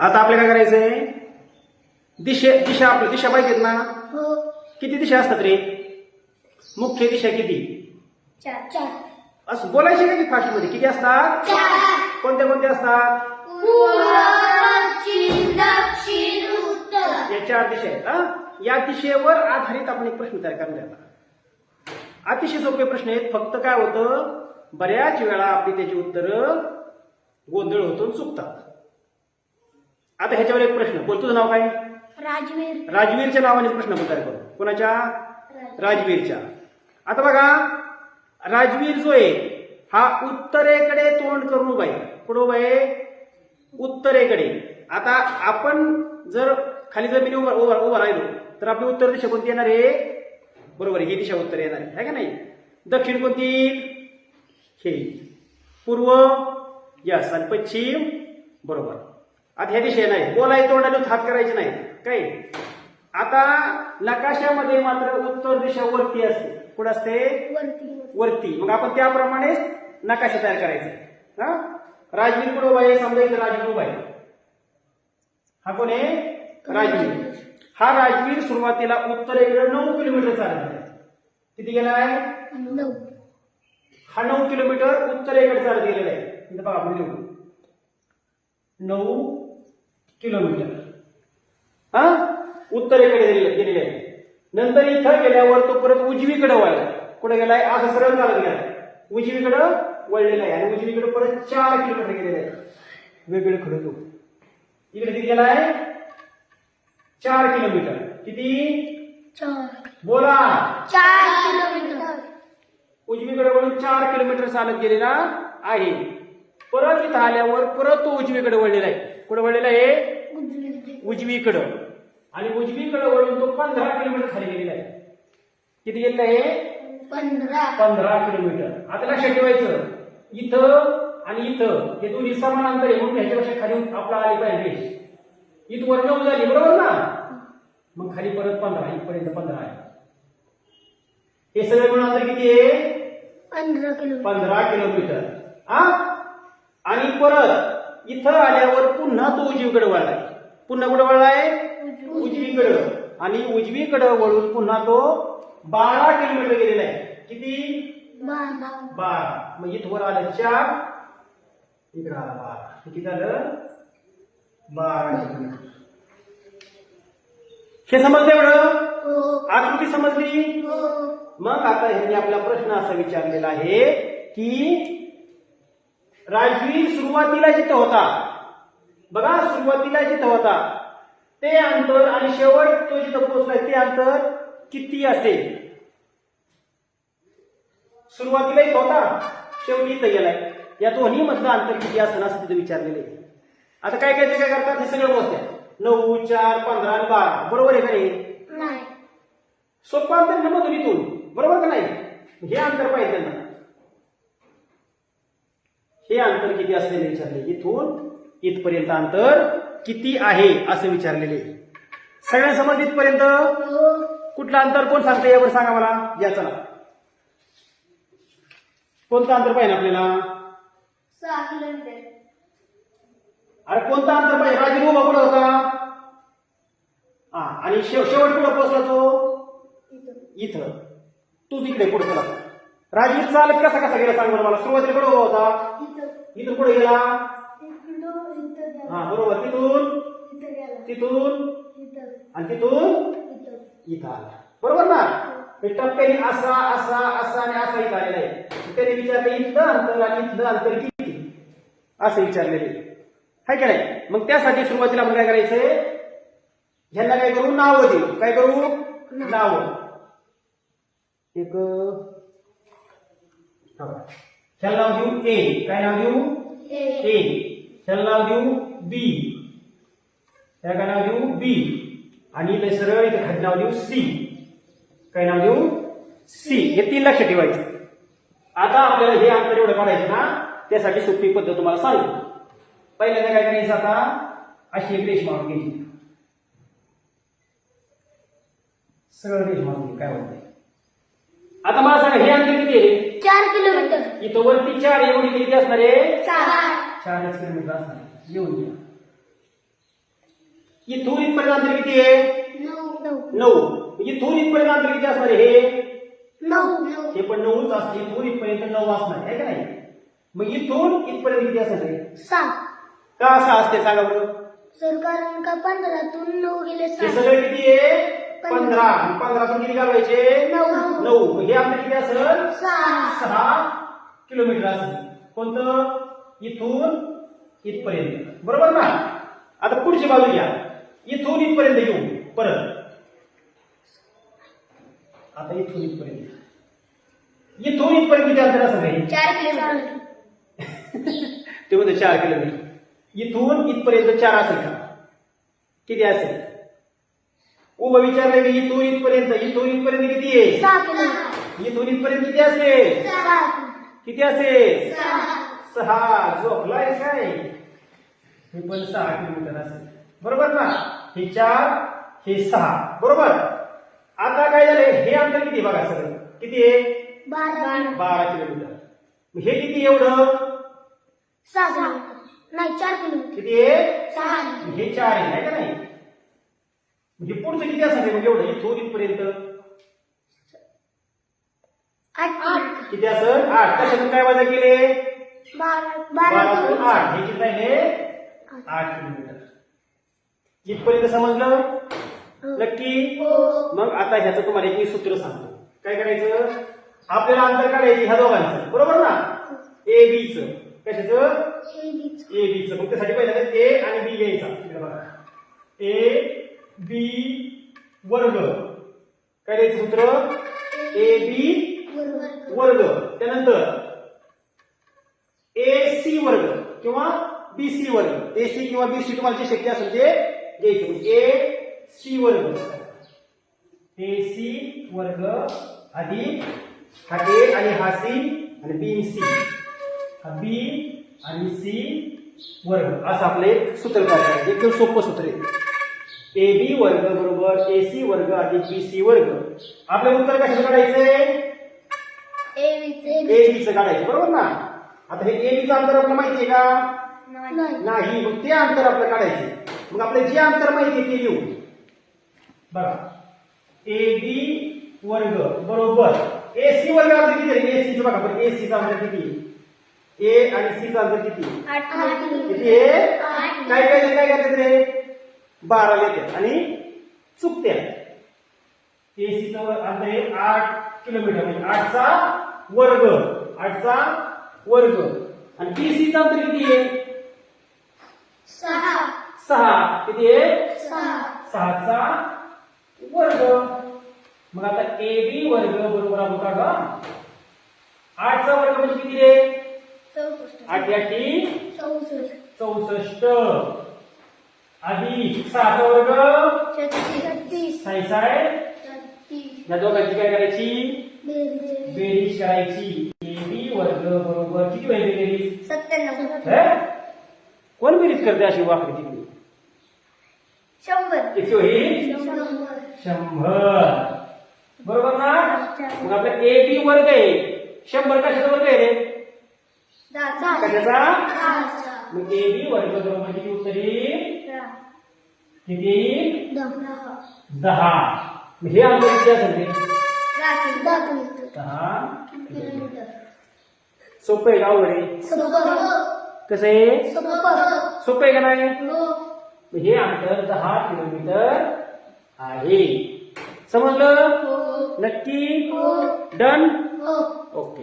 आता आपल्याला काय करायचंय? दिशे दिशा आपल्या दिशा पाहिजेत ना? हो. किती दिशा असतात रे? मुख्य दिशा किती? चार चार. असं बोलायचे का की फास्टमध्ये किती असतात? चार. कोणत्या कोणत्या असतात? या चार दिशा आहेत हा? या दिशेवर आधारित आपण एक प्रश्न तयार करणार आहे आता. अतिशय सोपे प्रश्न आहेत. फक्त काय होतं? बऱ्याच वेळा आपली त्याची उत्तरं गोंधळ होतो आणि चुकतात. आता ह्याच्यावर एक प्रश्न. बोल तुझं नाव काय? राजवीर. राजवीरच्या नावाने प्रश्न तयार करू. कोणाच्या? राजवीरच्या. आता बघा राजवीर जो आहे हा उत्तरेकडे तोंड करून उभा आहे. कुठं उभा आहे? उत्तरेकडे. आता आपण जर खाली जमिनी उभा उभा उभा राहिलो तर आपली उत्तर दिशा कोणती येणार आहे? बरोबर आहे ही दिशा उत्तर येणार आहे. का नाही? दक्षिण कोणती? हे. पूर्व यस. आणि पश्चिम बरोबर. आता ह्या दिशा नाही. बोलाय तोंडाने हात करायचे नाही. काय आता नकाशामध्ये मात्र उत्तर दिशा वरती असते. कुठं असते? वरती. मग आपण त्याप्रमाणेच नकाशा तयार करायचा. हा? राजवीर कुठं उभा आहे? समजा इथं राजवीर उभा आहे. हा कोण आहे? राजवीर. हा राजवीर सुरुवातीला उत्तरेकडे नऊ किलोमीटर चालत आहे. किती गेलाय नऊ. हा नऊ किलोमीटर उत्तरेकडे चालत गेलेला आहे. बघा आपण लिहू. नऊ किलोमीटर. हा? उत्तरेकडे गेलेले गेलेले. आहे नंतर इथं गेल्यावर तो परत उजवीकडे वळला. कुठे गेलाय? असं सरळ चालत गेलाय उजवीकडं वळलेला आहे आणि उजवीकडे परत चार किलोमीटर गेलेले आहे वेगळे खडे तो. इकडे किती गेलाय? चार किलोमीटर. किती? बोला. चार किलोमीटर. उजवीकडे वळून चार किलोमीटर चालत गेलेला आहे. परत इथं आल्यावर परत तो उजवीकडे वळलेला आहे. कुठे वळलेला आहे? उजवीकडे. आणि उजवीकडे वळून तो पंधरा किलोमीटर खाली गेलेला आहे. किती गेलेला आहे? पंधरा. पंधरा किलोमीटर. आता लक्षात ठेवायचं. इथं आणि इथं हे दोन्ही समान अंतर आहे म्हणून ह्याच्यापेक्षा खाली आपला आली पाहिजे. इथवर नऊ झाली बरोबर ना? मग खाली परत पंधरा इथपर्यंत पंधरा आहे. हे सगळे मिळून अंतर किती आहे? पंधरा किलोमीटर. पंधरा किलोमीटर. हा? आणि परत इथं आल्यावर पुन्हा तो उजवीकडे वळलाय. पुन्हा कुठे वळलाय? उजवीकडं. आणि उजवीकडे वळून पुन्हा तो बारा किलोमीटर गेलेला आहे. किती? बारा. मग इथवर आलं चार. इकडे आला बारा. किती झालं? बारा किलोमीटर. हे समजलं एवढं? हो. आकृती समजली? हो. मग आता ह्यांनी आपला प्रश्न असा विचारलेला आहे की राजवीर सुरुवातीला जिथं होता बघा सुरुवातीला जिथं होता ते अंतर आणि शेवट तो जिथं पोहोचलाय ते अंतर किती असेल? सुरुवातीला इथं होता शेवटी इथं गेलाय. या दोन्ही मधलं अंतर किती असं असं तिथं विचारलेलं आहे. आता काय काय ते काय करतात? हे सगळं मोजतात नऊ चार पंधरा आणि बारा. बरोबर आहे का नाही? नाही. सोपं अंतर ना मधून इथून? बरोबर का नाही? हे अंतर पाहिजे त्यांना. हे अंतर किती असलेले विचारले? इथून इथपर्यंत अंतर किती आहे असं विचारलेले. सगळ्या समज इथपर्यंत? कुठलं अंतर कोण सांगते यावर सांगा मला. या चला. कोणतं अंतर पाहिजे आपल्याला? अरे कोणतं अंतर पाहिजे राजीव उभा कुठं होता? हा आणि शेव शेवट कुठं पोहोचला तो? इथं. तू तिकडे पुढे चला. राजीव चालत कसा कसा गेला सांग बरं मला. सुरुवातीला कुठं उभा होता? इथं इथून कुठे गेला? हा बरोबर. तिथून? तिथून? आणि तिथून? इथं आला. बरोबर ना? टप्प्याने असा असा असा आणि असा इथं आलेला आहे. त्याने विचारलं इथलं अंतर आणि इथलं अंतर किती? असं विचारलेले हाय का नाही? मग त्यासाठी सुरुवातीला आपण काय करायचंय ह्यांना काय करू? नाव देऊ. काय करू? नाव. एक ह्याला नाव देऊ ए काय नाव देऊ ए ए ह्याला नाव देऊ बी त्या काय नाव देऊ बी आणि इथे सरळ इथे खाली नाव देऊ सी काय नाव देऊ सी हे तीन लक्ष ठेवायचं. आता आपल्याला हे अंतर एवढं काढायचं ना त्यासाठी सोपी पद्धत तुम्हाला सांगू पहिल्यांदा काय करायचं आता? अशी एक रेष मारून घ्यायची. सरळ रेष मारून काय होतंय आता मला सांगा हे अंतर किती आहे? चार किलोमीटर. इथं वरती चार एवढी किती असणार आहे? चार. चारच किलोमीटर असणार आहे. येऊन घ्या इथून इथपर्यंत अंतर किती आहे? नऊ नऊ. नऊ. इथून इथपर्यंत अंतर किती असणार आहे? हे नऊ नऊ. हे पण नऊच असते इथून इथपर्यंत नऊ असणार आहे का नाही? मग इथून इथपर्यंत किती असणार आहे? सात का असं असते? सांगा बरं. सर कारण का पंधरातून नऊ गेले हे सगळे किती आहे? पंधरा. पंधरातून किती घालवायचे नऊ. नऊ. हे अंतर किती असेल? सहा. सहा किलोमीटर असेल. कोणतं? इथून इथपर्यंत. बरोबर ना? आता पुढची बाजू घ्या. इथून इथपर्यंत येऊ परत. आता इथून इथपर्यंत. इथून इथपर्यंत किती अंतर असेल? चार किलोमीटर. ते म्हणते चार किलोमीटर. इथून इथपर्यंत चार असेल का? किती असेल? उभं विचारलं की इथून इथपर्यंत इथून इथपर्यंत किती आहे? इथून इथपर्यंत किती असेल? किती असेल? सहा. सहा. झोपलाय काय? हे पण सहा किलोमीटर असेल. बरोबर ना? हे चार हे सहा. बरोबर. आता काय झालंय? हे अंतर किती बघा सगळं? किती आहे? बारा. बारा किलोमीटर. हे किती एवढं? सहा. नाही चार किलोमीटर. किती आहे? सहा. हे चार आहे नाही का नाही? म्हणजे पुढचं किती असणार म्हणजे एवढं? इथून इथपर्यंत. आठ. किती असं आठ. कशातून काय वजा केले? बारा बारातून बारा आठ. हे किती राहिले? आठ. किलोमीटर. इथपर्यंत समजलं? नक्की हो. मग आता ह्याचं तुम्हाला एक मी सूत्र सांगतो. काय करायचं? आपल्याला अंतर काढायचं ह्या दोघांचं. बरोबर ना? ए बीच कशाचं? हे ए बीच मग त्यासाठी पहिल्यांदा ए आणि बी घ्यायचा. ए बी वर्ग. काय द्यायचं सूत्र? ए बी वर्ग. त्यानंतर ए सी वर्ग किंवा बी सी वर्ग. ए सी किंवा बी सी तुम्हाला जे शक्य असेल ते घ्यायचं. म्हणजे ए सी वर्ग. ए सी वर्ग अधिक हा ए आणि हा सी आणि बी सी. हा बी आणि सी वर्ग. असं आपलं एक सूत्र तयार एकदम सोपं सूत्र आहे. ए बी वर्ग बरोबर ए सी वर्ग अधिक बी सी वर्ग. आपलं उत्तर कशाचं काढायचंय? ए बीच ए बीचं काढायचं बरोबर ना? आता हे ए बीचं अंतर आपल्याला माहिती आहे का? नाही. मग ते अंतर आपल्याला काढायचे मग आपल्याला जे अंतर माहिती आहे ते लिहू. बघा. ए बी वर्ग बरोबर. ए सी वर्ग अंतर किती ए सी बघा बरं ए सीचं अंतर किती? ए आणि सी चं अंतर किती? किती. काय काय काय करतात रे बारा येतात आणि चुकत्या ए सीचं अंतर आहे आठ किलोमीटर म्हणजे आठचा वर्ग आठचा वर्ग. आणि बी सीचं अंतर किती आहे? सहा. सहा. किती आहे? सहा. सहाचा वर्ग. मग आता ए बी वर्ग बरोबर आपण काढा. आठचा वर्ग म्हणजे किती रे चौसष्ट. आठ आठी चौसष्ट. चौसष्ट. अधिक सहाचा वर्ग छत्तीस या दोघांची काय करायची बेरीज करायची ए वर्ग बरोबर किती व्हायची बेरीज सत्त्याण्णव हे? कोण बेरीज करते अशी वाकडी तिकडे शंभर किती होईल शंभर शंभर बरोबर ना मग आपला ए बी वर्ग आहे शंभर कशाचा वर्ग आहे रे कशाचा मग ए बी वर्ग बरोबर किती उत्तर किती? येईल दहा. हे अंतर किती असेल दहा सोपं आहे का सोपं. कसं आहे? सोपं. आहे का नाही? हो. हे अंतर दहा किलोमीटर आहे. समजलं? हो. नक्की? हो. डन? हो.